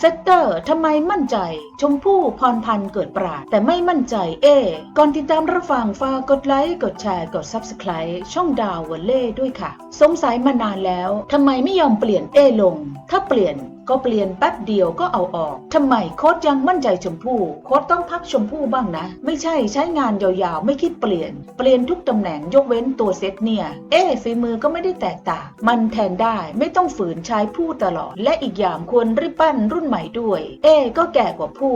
เซตเตอร์ทำไมมั่นใจ ชมพู่พรพันธ์เกิดปราด แต่ไม่มั่นใจเอ ก่อนติดตามรับฟังฝากกดไลค์ กดแชร์ กด Subscribe ช่องดาววอลเล่ด้วยค่ะ สงสัยมานานแล้วทำไมไม่ยอมเปลี่ยนเอลง ถ้าเปลี่ยน ก็เปลี่ยนแป๊บเดียวก็เอาออกทำไมโค้ดยังมั่นใจชมพู่โค้ดต้องพักชมพู่บ้างนะ ไม่ใช่ใช้งานยาวๆ ไม่คิดเปลี่ยน เปลี่ยนทุกตำแหน่งยกเว้นตัวเซตเนี่ย เอ๊ฝีมือก็ไม่ได้แตกต่าง มันแทนได้ไม่ต้องฝืนใช้ผู้ตลอด และอีกอย่างควรรีบปั้นรุ่นใหม่ด้วย เอ๊ก็แก่กว่าผู้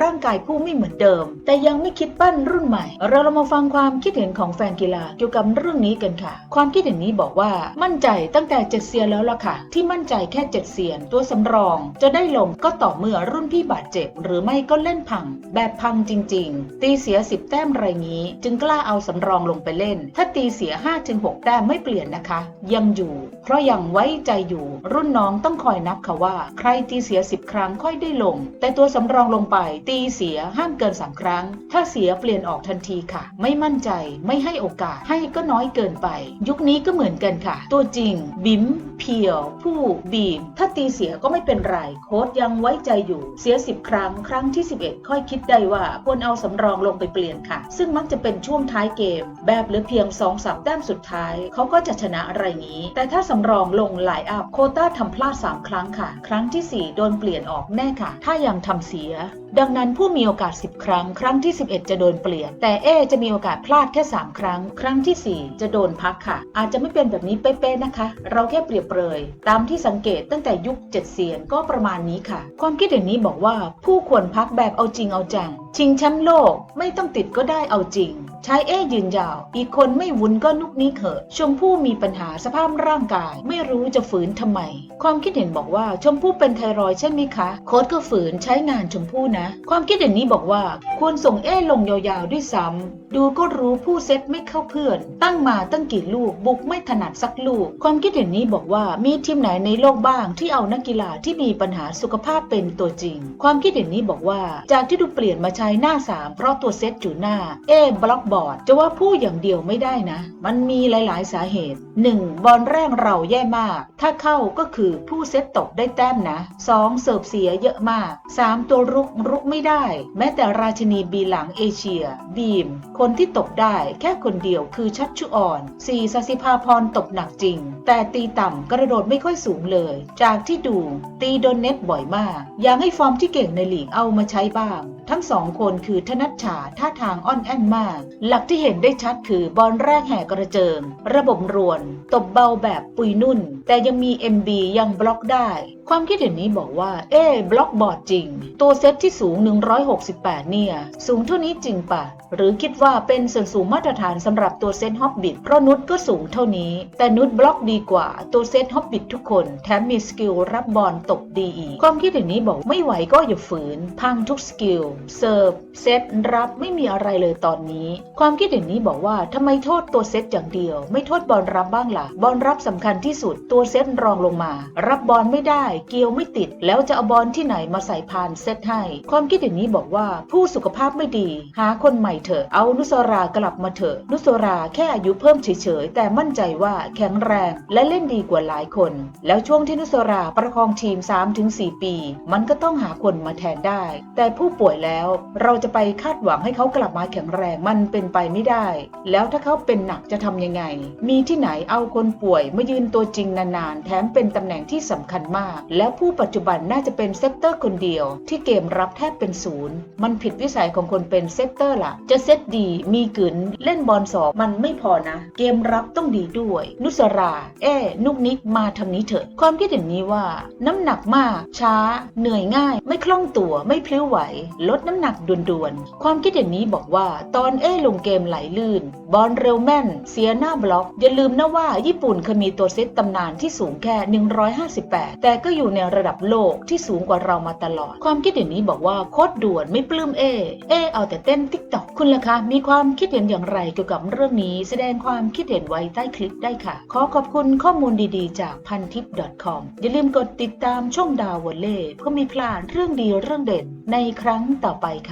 ร่างกายผู้ไม่เหมือนเดิม แต่ยังไม่คิดปั้นรุ่นใหม่ เราเรามาฟังความคิดเห็นของแฟนกีฬาเกี่ยวกับเรื่องนี้กันค่ะ ความคิดเห็นนี้บอกว่ามั่นใจตั้งแต่เจ็ดเซียนแล้วล่ะค่ะ ที่มั่นใจแค่เจ็ดเซียนตัวสำรอง จะได้ลงก็ต่อเมื่อรุ่นพี่บาดเจ็บ หรือไม่ก็เล่นพัง แบบพังจริง ๆ ตีเสีย 10 แต้มไรงี้ จึงกล้าเอาสำรองลงไปเล่น ถ้าตีเสีย 5-6 แต้มไม่เปลี่ยนนะคะ ยังอยู่ เพราะยังไว้ใจอยู่ รุ่นน้องต้องคอยนับค่ะว่า ใครตีเสีย 10 ครั้งค่อยได้ลง แต่ตัวสำรองลงไป ตีเสียห้ามเกิน 3 ครั้ง ถ้าเสียเปลี่ยนออกทันทีค่ะ ไม่มั่นใจไม่ให้โอกาสให้ก็น้อยเกินไป ยุคนี้ก็เหมือนกันค่ะ ตัวจริง บิมเพียว ผู้บีมถ้าตีเสียก็ไม่เป็นไรโค้ดยังไว้ใจอยู่เสียสิบครั้ง ครั้งที่ 11 ค่อยคิดได้ว่าควรเอาสำรองลงไปเปลี่ยนค่ะ ซึ่งมักจะเป็นช่วงท้ายเกม แบบหรือเพียง2อสแต้มสุดท้าย เขาก็จะชนะอะไรนี้ แต่ถ้าสำรองลงหลายอัพโคต้าทำพลาด 3 ครั้งค่ะ ครั้งที่ 4 โดนเปลี่ยนออกแน่ค่ะ ถ้ายังทำเสีย ดังนั้นผู้มีโอกาส 10 ครั้ง ครั้งที่ 11 จะโดนเปลี่ยน แต่เอจะมีโอกาสพลาดแค่ 3 ครั้ง ครั้งที่ 4 จะโดนพักค่ะ อาจจะไม่เป็นแบบนี้เป๊ะๆนะคะ เราแค่เปรียบเปรยตามที่สังเกตตั้งแต่ยุค 70ษียณก็ประมาณนี้ค่ะ ความคิดเห็นนี้บอกว่าผู้ควรพักแบบเอาจริงเอาจัง ชิงแชมป์โลกไม่ต้องติดก็ได้เอาจริงชายเอยืนยาว อีกคนไม่วุ้นก็นุกนี้เขอะ ชมพู่มีปัญหาสภาพร่างกาย ไม่รู้จะฝืนทำไม ความคิดเห็นบอกว่าชมพู่เป็นไทรอยใช่ไหมคะ โค้ดก็ฝืนใช้งานชมพู่นะ ความคิดเห็นนี้บอกว่า ควรส่งเอลงยาวๆด้วยซ้ำดูก็รู้ผู้เซตไม่เข้าเพื่อน ตั้งมาตั้งกี่ลูกบุกไม่ถนัดสักลูก ความคิดเห็นนี้บอกว่ามีทีมไหนในโลกบ้างที่เอานักกีฬาที่มีปัญหาสุขภาพเป็นตัวจริง ความคิดเห็นนี้บอกว่าจากที่ดูเปลี่ยนมาใช้หน้า 3 เพราะตัวเซตอยู่หน้า เอบล็อกบอร์ดจะว่าผู้อย่างเดียวไม่ได้นะ มันมีหลายๆ สาเหตุ 1. บอลแรกเราแย่มาก ถ้าเข้าก็คือผู้เซตตกได้แต้มนะ 2. เสิร์ฟเสียเยอะมาก 3. ตัวรุกรุกไม่ได้ แม้แต่ราชินีบีหลังเอเชีย บีม คนที่ตกได้แค่คนเดียวคือชัดชุอ่อน 4. สสิภาพรตกหนักจริง แต่ตีต่ำกระโดดไม่ค่อยสูงเลย จากที่ดูตีโดนเน็ตบ่อยมาก อยากให้ฟอร์มที่เก่งในลีกเอามาใช้บ้าง ทั้งสองคนคือธนัชชาท่าทางอ่อนแอนมาก หลักที่เห็นได้ชัดคือบอลแรกแห่กระเจิง ระบบรวน ตบเบาแบบปุยนุ่น แต่ยังมี MB ยังบล็อกได้ ความคิดเห็นนี้บอกว่า เอ๊บล็อกบอร์ดจริง ตัวเซตที่สูง 168 เนี่ย สูงเท่านี้จริงปะ หรือคิดว่าเป็นส่วนสูงมาตรฐานสำหรับตัวเซตฮอบบิทเพราะนุชก็สูงเท่านี้ แต่นุชบล็อกดีกว่าตัวเซตฮอบบิททุกคน แถมมีสกิลรับบอลตกดีอีกความคิดเห็นนี้บอกไม่ไหวก็อย่าฝืน พังทุกสกิลเสิร์ฟเซตรับไม่มีอะไรเลยตอนนี้ ความคิดเห็นนี้บอกว่าทำไมโทษตัวเซตอย่างเดียว ไม่โทษบอลรับบ้างล่ะ บอลรับสำคัญที่สุดตัวเซตรองลงมา รับบอลไม่ได้เกี่ยวไม่ติด แล้วจะเอาบอลที่ไหนมาใส่พานเซตให้ ความคิดเห็นนี้บอกว่าผู้สุขภาพไม่ดี หาคนใหม่เถอะเอานุสรากลับมาเถอะนุสราแค่อายุเพิ่มเฉยๆแต่มั่นใจว่าแข็งแรงและเล่นดีกว่าหลายคน แล้วช่วงที่นุสราประคองทีม 3-4 ปี มันก็ต้องหาคนมาแทนได้ แต่ผู้ป่วยแล้วเราจะไปคาดหวังให้เขากลับมาแข็งแรงมันเป็นไปไม่ได้ แล้วถ้าเขาเป็นหนักจะทำยังไง มีที่ไหนเอาคนป่วยมายืนตัวจริงนานๆ แถมเป็นตำแหน่งที่สำคัญมาก แล้วผู้ปัจจุบันน่าจะเป็นเซตเตอร์คนเดียว ที่เกมรับแทบเป็นศูนย์ มันผิดวิสัยของคนเป็นเซตเตอร์ล่ะ จะเซตดีมีกึนเล่นบอลสองมันไม่พอนะ เกมรับต้องดีด้วย นุสรา เอ้นุกนิกมาทางนี้เถอะ ความคิดเห็นนี้ว่า น้ำหนักมาก ช้า เหนื่อยง่าย ไม่คล่องตัวไม่พลิ้วไหว ลดน้ำหนักด่วนๆ ความคิดเห็นนี้บอกว่าตอนเอ้ลงเกมไหลลื่น บอลเร็วแม่น เสียหน้าบล็อก อย่าลืมนะว่าญี่ปุ่นเคยมีตัวเซตตำนานที่สูงแค่ 158 แต่ก็อยู่ในระดับโลกที่สูงกว่าเรามาตลอด ความคิดเห็นนี้บอกว่าโคตรด่วนไม่ปลื้มเอ เอเอาแต่เต้นติ๊กต็อกคุณล่ะคะมีความคิดเห็นอย่างไรเกี่ยวกับเรื่องนี้ แสดงความคิดเห็นไว้ใต้คลิปได้ค่ะ ขอขอบคุณข้อมูลดีๆ จากพันทิป .com อย่าลืมกดติดตามช่องดาววอลเล่เพื่อมีพลาดเรื่องดีเรื่องเด่นในครั้งต่อไปค่ะ